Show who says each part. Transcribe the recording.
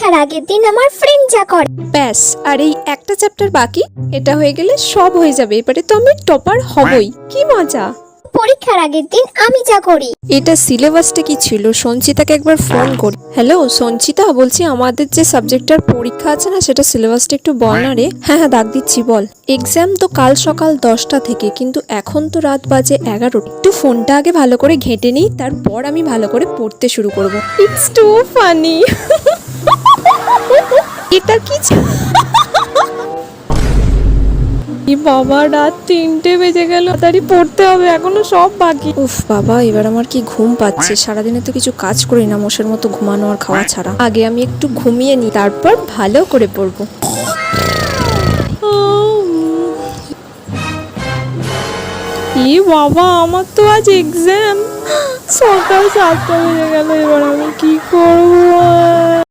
Speaker 1: পরীক্ষার আগের দিন আমার ফ্রেন্ড যা করে।
Speaker 2: ব্যাস আর এই একটা চ্যাপ্টার বাকি? এটা হয়ে গেলে সব হয়ে যাবে এবারে তো আমি টপার হবই। কি মজা!
Speaker 1: পরীক্ষার আগের দিন আমি যা করি।
Speaker 2: এটা সিলেবাসটা কি ছিল? সঞ্চিতাকে একবার ফোন করি। হ্যালো সঞ্চিতা বলছি আমাদের যে সাবজেক্টটার পরীক্ষা আছে না সেটা সিলেবাসটা একটু বল না রে। হ্যাঁ হ্যাঁ ডাক দিচ্ছি বল। এক্সাম তো কাল সকাল দশটা থেকে কিন্তু এখন তো রাত বাজে এগারো। একটু ফোনটা আগে ভালো করে ঘেঁটে নিই তারপর আমি ভালো করে পড়তে শুরু করব। ইটস টু ফানি এটা কি বাবা রাত তিনটে বেজে গেল তাড়াতাড়ি পড়তে হবে এখনও সব বাকি। উফ বাবা এবার আমার কি ঘুম পাচ্ছে? সারাদিনে তো কিছু কাজ করি না মোষের মতো ঘুমানো আর খাওয়া ছাড়া। আগে আমি একটু ঘুমিয়ে নিই তারপর ভালো করে পড়ব। ই বাবা আমার তো আজ এক্সাম সকাল সাতটা বেজে গেল এবার আমি কি করব?